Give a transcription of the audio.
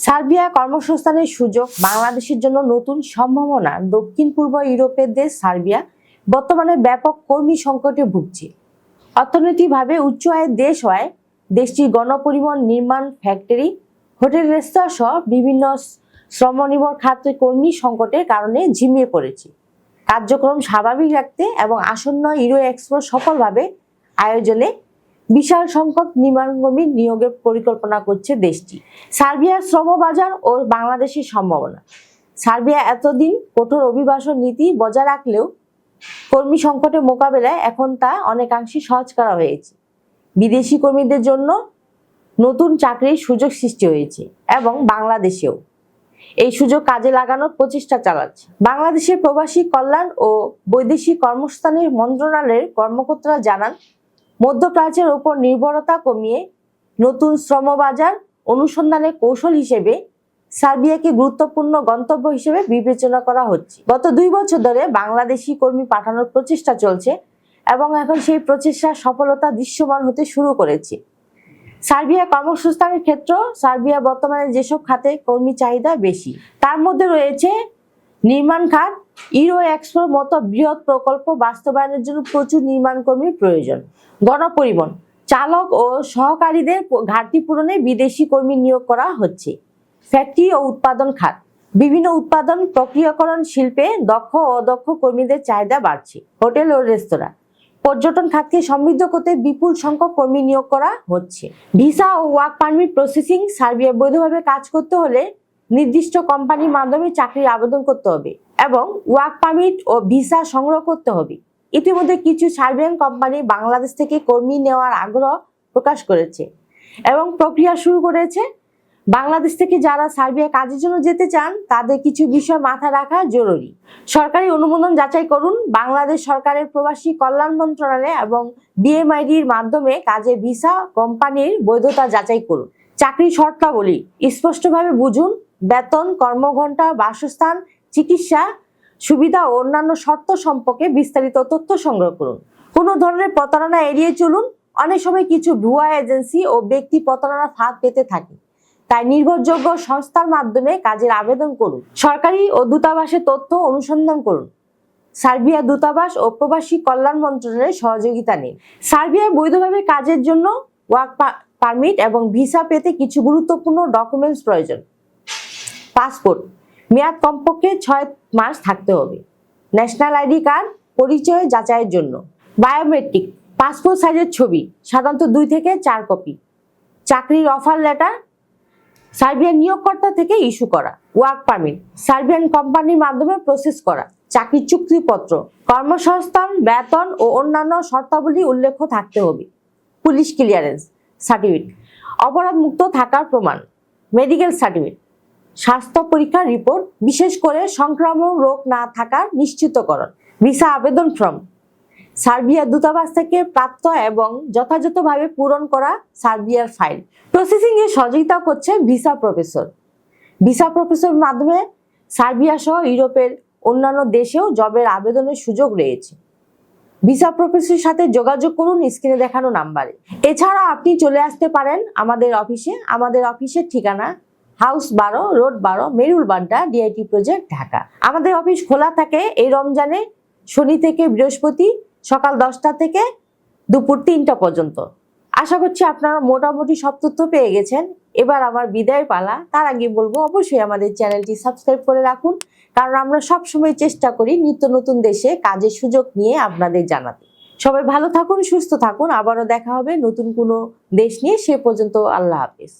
Serbia কর্মসংস্থানের সুযোগ বাংলাদেশের জন্য নতুন সম্ভাবনা দক্ষিণ পূর্ব ইউরোপের দেশ সার্বিয়া। বর্তমানে ব্যাপক কর্মী সংকটে ভুগছে। অর্থনৈতিকভাবে উচ্চ আয়ের দেশ হওয়ায় দেশটির গণপরিবহন নির্মাণ ফ্যাক্টরি, হোটেল রেস্তোরাঁ সহ বিভিন্ন শ্রমনির্ভর খাতে কর্মী সংকটের কারণে ঝিমিয়ে পড়েছে। কার্যক্রম স্বাভাবিক রাখতে এবং আসন্ন ইউরো এক্সপো সফলভাবে আয়োজনে বিশাল সংখ্যক নির্মাণকর্মী নিয়োগের পরিকল্পনা করছে দেশটি। সার্বিয়ার শ্রমবাজার ও বাংলাদেশের সম্ভাবনা। সার্বিয়া এতদিন কঠোর অভিবাসন নীতি বজায় রাখলেও কর্মী সংকটের মোকাবেলায় এখন তা অনেকাংশে সহজ করা হয়েছে। বিদেশি কর্মীদের জন্য নতুন চাকরির সুযোগ সৃষ্টি হয়েছে এবং বাংলাদেশেও। এই সুযোগ কাজে লাগানোর প্রচেষ্টা চালাচ্ছে। বাংলাদেশের প্রবাসী কল্যাণ ও বৈদেশিক কর্মস্থানের মন্ত্রণালয়ের কর্মকর্তারা জানান মধ্যপ্রাচ্যের ওপর নির্ভরতা কমিয়ে নতুন শ্রমবাজার অনুসন্ধানের কৌশল হিসেবে সার্বিয়াকে গুরুত্বপূর্ণ গন্তব্য হিসেবে বিবেচনা করা হচ্ছে। গত দুই বছর ধরে বাংলাদেশি কর্মী পাঠানোর প্রচেষ্টা চলছে এবং এখন সেই প্রচেষ্টার সফলতা দৃশ্যমান হতে শুরু করেছে। সার্বিয়া কর্মসংস্থানের ক্ষেত্র সার্বিয়া বর্তমানে যেসব খাতে কর্মী চাহিদা বেশি, তার মধ্যে রয়েছে নির্মাণ খাত ইউরো এক্সপোর মতো বৃহৎ প্রকল্প বাস্তবায়নের জন্য প্রচুর নির্মাণ কর্মীর প্রয়োজন। গণপরিবহন, চালক ও সহকারীদের ঘাটতি পূরণে বিদেশি কর্মী নিয়োগ করা হচ্ছে। ফ্যাক্টরি ও উৎপাদন খাত, বিভিন্ন উৎপাদন প্রক্রিয়াকরণ শিল্পে দক্ষ ও অদক্ষ কর্মীদের চাহিদা বাড়ছে। হোটেল ও রেস্তোরাঁ, পর্যটন খাতকে সমৃদ্ধ করতে বিপুল সংখ্যক কর্মী নিয়োগ করা হচ্ছে। ভিসা ও ওয়ার্ক পারমিট প্রসেসিং সার্বিয়া বৈধভাবে কাজ করতে হলে নির্দিষ্ট কোম্পানির মাধ্যমে চাকরির আবেদন করতে হবে এবং ওয়ার্ক পারমিট ও ভিসা সংগ্রহ করতে হবে। ইতিমধ্যে কিছু সার্বিয়ান কোম্পানি বাংলাদেশ থেকে কর্মী নেওয়ার আগ্রহ প্রকাশ করেছে এবং প্রক্রিয়া শুরু করেছে। বাংলাদেশ থেকে যারা সার্বিয়া কাজের জন্য যেতে চান, তাদের কিছু বিষয় মাথায় রাখা জরুরি। সরকারি অনুমোদন যাচাই করুন। বাংলাদেশ সরকারের প্রবাসী কল্যাণ মন্ত্রণালয় এবং বিএমআইডির মাধ্যমে কাজে ভিসা কোম্পানির বৈধতা যাচাই করুন। চাকরি শর্তাবলী স্পষ্টভাবে বুঝুন। বেতন, কর্মঘণ্টা, বাসস্থান, চিকিৎসা সুবিধা ও অন্যান্য শর্ত সম্পর্কে বিস্তারিত তথ্য সংগ্রহ করুন। কোনো ধরনের প্রতারণা এড়িয়ে চলুন। অনেক সময় কিছু ভুয়া এজেন্সি ও ব্যক্তি প্রতারণার ফাঁদ পেতে থাকে। তাই নির্ভরযোগ্য সংস্থার মাধ্যমে কাজের আবেদন করুন। সরকারি ও দূতাবাসের তথ্য অনুসন্ধান করুন। সার্বিয়া দূতাবাস ও প্রবাসী কল্যাণ মন্ত্রণালয়ের সহযোগিতা নিন। সার্বিয়ায় বৈধভাবে কাজের জন্য ওয়ার্ক পারমিট এবং ভিসা পেতে কিছু গুরুত্বপূর্ণ ডকুমেন্টস প্রয়োজন। পাসপোর্ট। মেয়াদ কমপক্ষে ছয় মাস থাকতে হবে। ন্যাশনাল আইডি কার্ড, পরিচয় যাচাইয়ের জন্য। বায়োমেট্রিক, পাসপোর্ট সাইজের ছবি, সাধারণত দুই থেকে চার কপি। চাকরির অফার লেটার, সার্বিয়ান নিয়োগকর্তা থেকে ইস্যু করা। ওয়ার্ক পারমিট, সার্বিয়ান কোম্পানির মাধ্যমে প্রসেস করা। চাকরির চুক্তিপত্র, কর্মসংস্থান, বেতন ও অন্যান্য শর্তাবলী উল্লেখ থাকতে হবে। পুলিশ ক্লিয়ারেন্স সার্টিফিকেট অপরাধ মুক্ত থাকার প্রমাণ। মেডিকেল সার্টিফিকেট স্বাস্থ্য পরীক্ষার রিপোর্ট, বিশেষ করে সংক্রামক রোগ না থাকার নিশ্চিতকরণ। ভিসা আবেদন ফর্ম। সার্বিয়া দূতাবাস থেকে প্রাপ্ত এবং যথাযথভাবে পূরণ করা সার্বিয়ার ফাইল। প্রসেসিং এ সহযোগিতা করছে ভিসা প্রফেসর। ভিসা প্রফেসর মাধ্যমে সার্বিয়া সহ ইউরোপের অন্যান্য দেশেও জবের আবেদনের সুযোগ রয়েছে। ভিসা প্রফেসরের সাথে যোগাযোগ করুন, স্ক্রিনে দেখানো নাম্বারে। এছাড়া আপনি চলে আসতে পারেন আমাদের অফিসে। আমাদের অফিসের ঠিকানা হাউস বারো, রোড বারো, মেরুল বাড্ডা ডিআইটি প্রজেক্ট ঢাকা। আমাদের অফিস খোলা থাকে এই রমজানে, শনি থেকে বৃহস্পতি, সকাল দশটা থেকে দুপুর তিনটা পর্যন্ত। আশা করছি আপনারা মোটামুটি সব তথ্য পেয়ে গেছেন। এবার আমার বিদায় পালা। তার আগে বলব, অবশ্যই আমাদের চ্যানেলটি সাবস্ক্রাইব করে রাখুন, কারণ আমরা সব সময় চেষ্টা করি নিত্য নতুন দেশে কাজের সুযোগ নিয়ে আপনাদের জানাতে। সবাই ভালো থাকুন, সুস্থ থাকুন। আবারও দেখা হবে নতুন কোনো দেশ নিয়ে। সে পর্যন্ত আল্লাহ হাফিজ।